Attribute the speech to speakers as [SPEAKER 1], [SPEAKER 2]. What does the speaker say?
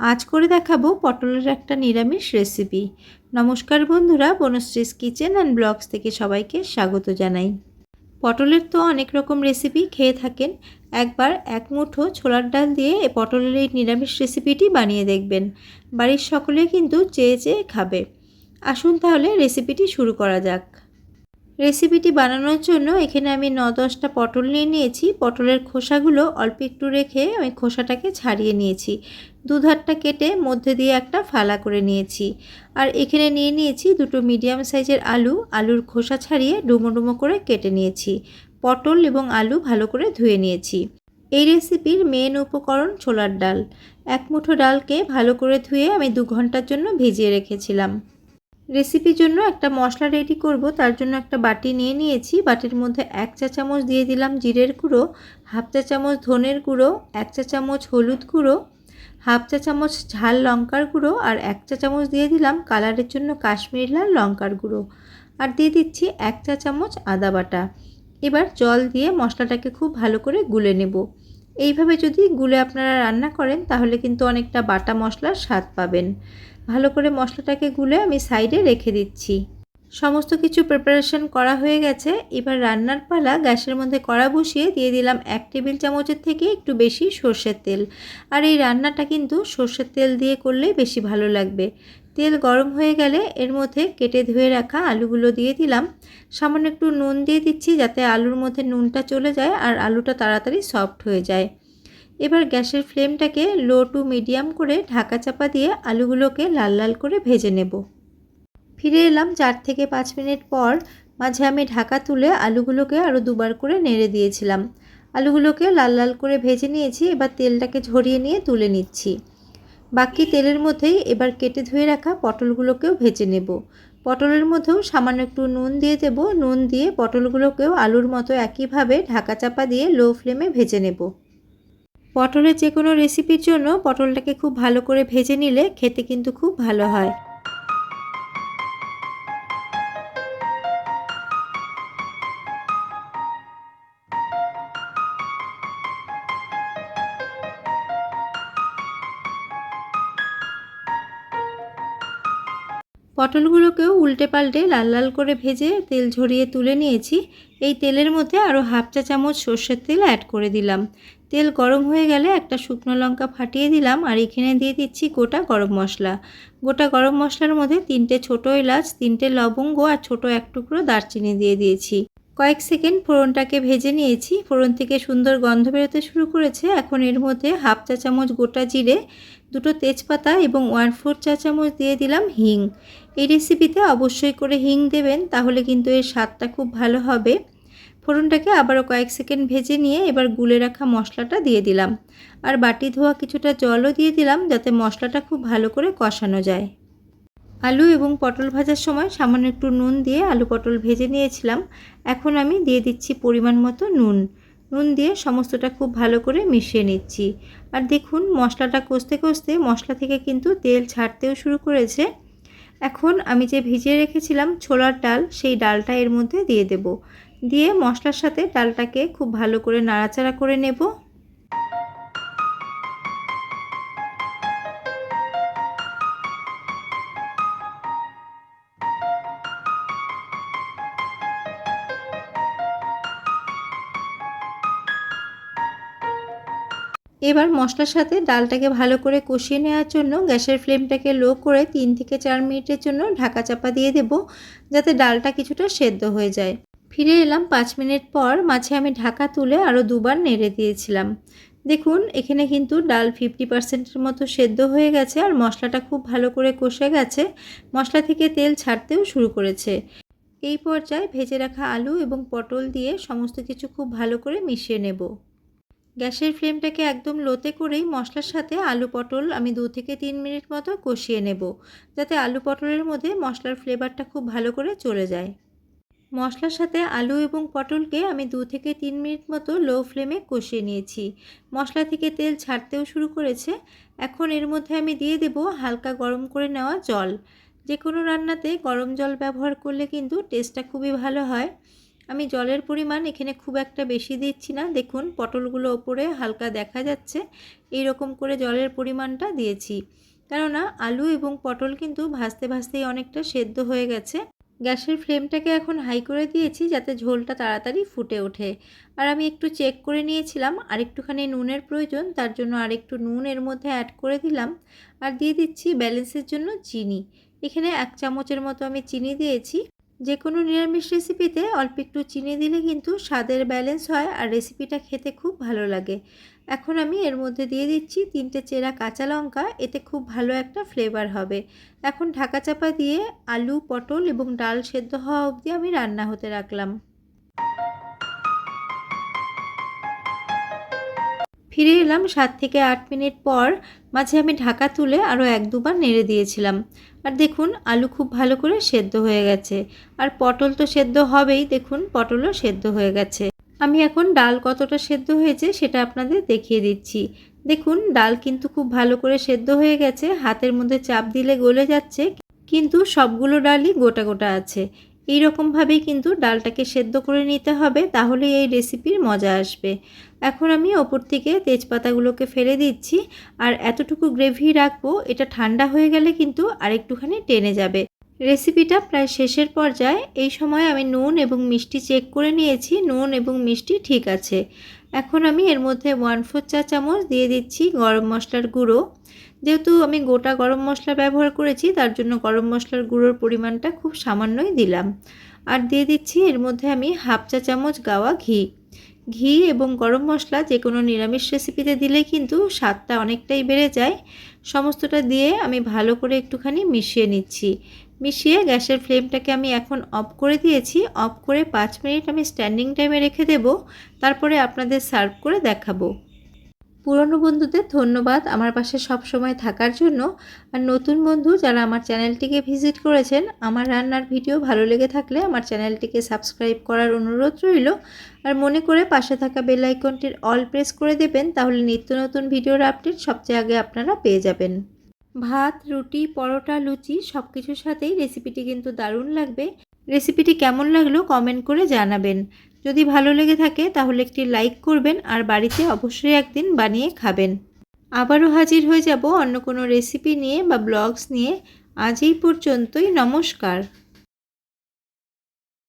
[SPEAKER 1] আজ করে দেখাবো পটলের একটা নিরামিষ রেসিপি নমস্কার বন্ধুরা, বনশ্রীস কিচেন অ্যান্ড ব্লগস থেকে সবাইকে স্বাগত জানাই। পটলের তো অনেক রকম রেসিপি খেয়ে থাকেন, একবার এক মুঠো ছোলার ডাল দিয়ে পটলের এই নিরামিষ রেসিপিটি বানিয়ে দেখবেন। বাড়ির সকলে কিন্তু চেয়ে চেয়ে খাবে। আসুন তাহলে রেসিপিটি শুরু করা যাক। রেসিপিটি বানানোর জন্য এখানে আমি ন দশটা পটল নিয়ে নিয়েছি। পটলের খোসাগুলো অল্প একটু রেখে আমি খোসাটাকে ছাড়িয়ে নিয়েছি। দুধারটা কেটে মধ্যে দিয়ে একটা ফালা করে নিয়েছি। আর এখানে নিয়ে নিয়েছি দুটো মিডিয়াম সাইজের আলু। আলুর খোসা ছাড়িয়ে ডুমো ডুমো করে কেটে নিয়েছি। পটল এবং আলু ভালো করে ধুয়ে নিয়েছি। এই রেসিপির মেন উপকরণ ছোলার ডাল। এক মুঠো ডালকে ভালো করে ধুয়ে আমি দু ঘণ্টার জন্য ভিজিয়ে রেখেছিলাম। রেসিপির জন্য একটা মশলা রেডি করব, তার জন্য একটা বাটি নিয়ে নিয়েছি। বাটির মধ্যে এক চা চামচ দিয়ে দিলাম জিরের গুঁড়ো, হাফ চা চামচ ধনের গুঁড়ো, এক চা চামচ হলুদ গুঁড়ো, হাফ চা চামচ ঝাল লঙ্কার গুঁড়ো আর এক চা চামচ দিয়ে দিলাম কালারের জন্য কাশ্মীর লাল লঙ্কার গুঁড়ো। আর দিয়ে দিচ্ছি এক চা চামচ আদা বাটা। এবার জল দিয়ে মশলাটাকে খুব ভালো করে গুলে নেব। এইভাবে যদি গুলে আপনারা রান্না করেন, তাহলে কিন্তু অনেকটা বাটা মশলার স্বাদ পাবেন। ভালো করে মশলাটাকে গুলে আমি সাইডে রেখে দিচ্ছি। সমস্ত কিছু প্রিপারেশন করা হয়ে গেছে। এবার রান্নার পালা গ্যাসের মধ্যে কড়া বসিয়ে দিয়ে দিলাম এক টেবিল চামচের থেকে একটু বেশি সর্ষের তেল। আর এই রান্নাটা কিন্তু সর্ষের তেল দিয়ে করলেই বেশি ভালো লাগবে। তেল গরম হয়ে গেলে এর মধ্যে কেটে ধুয়ে রাখা আলুগুলো দিয়ে দিলাম। সামান্য একটু নুন দিয়ে দিচ্ছি যাতে আলুর মধ্যে নুনটা চলে যায় আর আলুটা তাড়াতাড়ি সফট হয়ে যায়। এবার গ্যাসের ফ্লেমটাকে লো টু মিডিয়াম করে ঢাকা চাপা দিয়ে আলুগুলোকে লাল লাল করে ভেজে নেব। ফিরে এলাম চার থেকে পাঁচ মিনিট পর মাঝে আমি ঢাকা তুলে আলুগুলোকে আরও দুবার করে নেড়ে দিয়েছিলাম। আলুগুলোকে লাল লাল করে ভেজে নিয়েছি, এবার তেলটাকে ঝরিয়ে নিয়ে তুলে নিচ্ছি। বাকি তেলের মধ্যেই এবার কেটে ধুয়ে রাখা পটলগুলোকেও ভেজে নেব। পটলের মধ্যেও সামান্য একটু নুন দিয়ে দেব। নুন দিয়ে পটলগুলোকেও আলুর মতো একইভাবে ঢাকা চাপা দিয়ে লো ফ্লেমে ভেজে নেব। পটলের যে কোনো রেসিপির জন্য পটলটাকে খুব ভালো করে ভেজে নিলে খেতে কিন্তু খুব ভালো হয়। পটলগুলোকেও উল্টে পাল্টে লাল লাল করে ভেজে তেল ঝরিয়ে তুলে নিয়েছি। এই তেলের মধ্যে আরও হাফ চা চামচ সর্ষের তেল অ্যাড করে দিলাম। তেল গরম হয়ে গেলে একটা শুকনো লঙ্কা ফাটিয়ে দিলাম আর এখানে দিয়ে দিচ্ছি গোটা গরম মশলা। গোটা গরম মশলার মধ্যে তিনটে ছোটো এলাচ, তিনটে লবঙ্গ আর ছোটো এক টুকরো দারচিনি দিয়ে দিয়েছি। কয়েক সেকেন্ড ফোড়নটাকে ভেজে নিয়েছি। ফোড়ন থেকে সুন্দর গন্ধ বেরোতে শুরু করেছে। এখন এর মধ্যে হাফ চা চামচ গোটা জিরে, দুটো তেজপাতা এবং ওয়ান ফোর চা চামচ দিয়ে দিলাম হিং। এই রেসিপিতে অবশ্যই করে হিং দেবেন, তাহলে কিন্তু এর স্বাদটা খুব ভালো হবে। ফোড়নটাকে আবারও কয়েক সেকেন্ড ভেজে নিয়ে এবার গুলে রাখা মশলাটা দিয়ে দিলাম। আর বাটি ধোয়া কিছুটা জলও দিয়ে দিলাম যাতে মশলাটা খুব ভালো করে কষানো যায়। আলু এবং পটল ভাজার সময় সামান্য একটু নুন দিয়ে আলু পটল ভেজে নিয়েছিলাম। এখন আমি দিয়ে দিচ্ছি পরিমাণ মতো নুন। নুন দিয়ে সমস্তটা খুব ভালো করে মিশিয়ে নিচ্ছি। আর দেখুন, মশলাটা কষতে কষতে মশলা থেকে কিন্তু তেল ছাড়তেও শুরু করেছে। এখন আমি যে ভিজিয়ে রেখেছিলাম ছোলার ডাল, সেই ডালটা এর মধ্যে দিয়ে দেব। দিয়ে মশলার সাথে ডালটাকে খুব ভালো করে নাড়াচাড়া করে নেব। এবার মশলার সাথে ডালটাকে ভালো করে কষিয়ে নেওয়ার জন্য গ্যাসের ফ্লেমটাকে লো করে তিন থেকে চার মিনিটের জন্য ঢাকা চাপা দিয়ে দেব, যাতে ডালটা কিছুটা সেদ্ধ হয়ে যায়। ফিরে এলাম পাঁচ মিনিট পর মাঝে আমি ঢাকা তুলে আরও দুবার নেড়ে দিয়েছিলাম। দেখুন, এখানে কিন্তু ডাল ফিফটি পার্সেন্টের মতো সেদ্ধ হয়ে গেছে আর মশলাটা খুব ভালো করে কষে গেছে। মশলা থেকে তেল ছাড়তেও শুরু করেছে। এই পর্যায়ে ভেজে রাখা আলু এবং পটল দিয়ে সমস্ত কিছু খুব ভালো করে মিশিয়ে নেব। গ্যাসের ফ্লেমটাকে একদম লোতে করেই মশলার সাথে আলু পটল আমি দু থেকে তিন মিনিট মতো কষিয়ে নেব, যাতে আলু পটলের মধ্যে মশলার ফ্লেভারটা খুব ভালো করে চলে যায়। মশলার সাথে আলু এবং পটলকে আমি দু থেকে তিন মিনিট মতো লো ফ্লেমে কষিয়ে নিয়েছি। মশলা থেকে তেল ছাড়তেও শুরু করেছে। এখন এর মধ্যে আমি দিয়ে দেব হালকা গরম করে নেওয়া জল। যে কোনো রান্নাতে গরম জল ব্যবহার করলে কিন্তু টেস্টটা খুবই ভালো হয়। আমি জলের পরিমাণ এখানে খুব একটা বেশি দিচ্ছি না। দেখুন, পটলগুলো ওপরে হালকা দেখা যাচ্ছে। এই রকম করে জলের পরিমাণটা দিয়েছি। কেননা, আলু এবং পটল কিন্তু ভাজতে ভাজতেই অনেকটা সেদ্ধ হয়ে গেছে। গ্যাসের ফ্লেমটাকে এখন হাই করে দিয়েছি যাতে ঝোলটা তাড়াতাড়ি ফুটে ওঠে। আর আমি একটু চেক করে নিয়েছিলাম আর একটুখানি নুনের প্রয়োজন, তার জন্য আর একটু নুন এর মধ্যে অ্যাড করে দিলাম। আর দিয়ে দিচ্ছি ব্যালেন্সের জন্য চিনি। এখানে এক চামচের মতো আমি চিনি দিয়েছি। যে কোনো নিরামিষ রেসিপিতে অল্প একটু চিনি দিলে কিন্তু স্বাদের ব্যালেন্স হয় আর রেসিপিটা খেতে খুব ভালো লাগে। এখন আমি এর মধ্যে দিয়ে দিচ্ছি তিনটে চেরা কাঁচা লঙ্কা, এতে খুব ভালো একটা ফ্লেভার হবে। এখন ঢাকা চাপা দিয়ে আলু, পটল এবং ডাল সেদ্ধ হওয়া অবধি আমি রান্না হতে রাখলাম। ফিরে এলাম সাত থেকে আট মিনিট পর মাঝে আমি ঢাকা তুলে আরও এক দুবার নেড়ে দিয়েছিলাম। আর দেখুন, আলু খুব ভালো করে সেদ্ধ হয়ে গেছে। আর পটল তো সেদ্ধ হবেই, দেখুন, পটলও সেদ্ধ হয়ে গেছে। আমি এখন ডাল কতটা সেদ্ধ হয়েছে সেটা আপনাদের দেখিয়ে দিচ্ছি। দেখুন, ডাল কিন্তু খুব ভালো করে সেদ্ধ হয়ে গেছে, হাতের মধ্যে চাপ দিলে গলে যাচ্ছে, কিন্তু সবগুলো ডালই গোটা গোটা আছে। এই রকমভাবেই কিন্তু ডালটাকে সেদ্ধ করে নিতে হবে তাহলে এই রেসিপির মজা আসবে। এখন আমি ওপর থেকে তেজপাতাগুলোকে ফেলে দিচ্ছি, আর এতটুকু গ্রেভি রাখব, এটা ঠান্ডা হয়ে গেলে কিন্তু আরেকটুখানি টেনে যাবে। রেসিপিটা প্রায় শেষের পর্যায়ে, এই সময় আমি নুন এবং মিষ্টি চেক করে নিয়েছি, নুন এবং মিষ্টি ঠিক আছে। এখন আমি এর মধ্যে ওয়ান ফোর চা চামচ দিয়ে দিচ্ছি গরম মশলার গুঁড়ো। যেহেতু আমি গোটা গরম মশলা ব্যবহার করেছি, তার জন্য গরম মশলার গুঁড়োর পরিমাণটা খুব সামান্যই দিলাম। আর দিয়ে দিচ্ছি এর মধ্যে আমি হাফ চা চামচ গাওয়া ঘি। ঘি এবং গরম মশলা যে কোনো নিরামিষ রেসিপিতে দিলে কিন্তু স্বাদটা অনেকটাই বেড়ে যায়। সমস্তটা দিয়ে আমি ভালো করে একটুখানি মিশিয়ে নিচ্ছি। মিশিয়ে গ্যাসের ফ্লেমটাকে আমি এখন অফ করে দিয়েছি। অফ করে পাঁচ মিনিট আমি স্ট্যান্ডিং টাইমে রেখে দেব। তারপরে আপনাদের সার্ভ করে দেখাবো। পুরনো বন্ধুদের ধন্যবাদ আমার পাশে সব সময় থাকার জন্য। আর নতুন বন্ধু যারা আমার চ্যানেলটিকে ভিজিট করেছেন, আমার রান্নার ভিডিও ভালো লেগে থাকলে আমার চ্যানেলটিকে সাবস্ক্রাইব করার অনুরোধ রইল। আর মনে করে পাশে থাকা বেল আইকনটির অল প্রেস করে দেবেন, তাহলে নিত্য নতুন ভিডিওর আপডেট সবচেয়ে আগে আপনারা পেয়ে যাবেন। ভাত, রুটি, পরোটা, লুচি সব কিছুর সাথেই রেসিপিটি কিন্তু দারুণ লাগবে। রেসিপিটি কেমন লাগল কমেন্ট করে জানাবেন। যদি ভালো লেগে থাকে তাহলে একটি লাইক করবেন আর বাড়িতে অবশ্যই একদিন বানিয়ে খাবেন। আবারও হাজির হয়ে যাব অন্য কোনো রেসিপি নিয়ে বা ব্লগস নিয়ে। আজ এই পর্যন্তই, নমস্কার।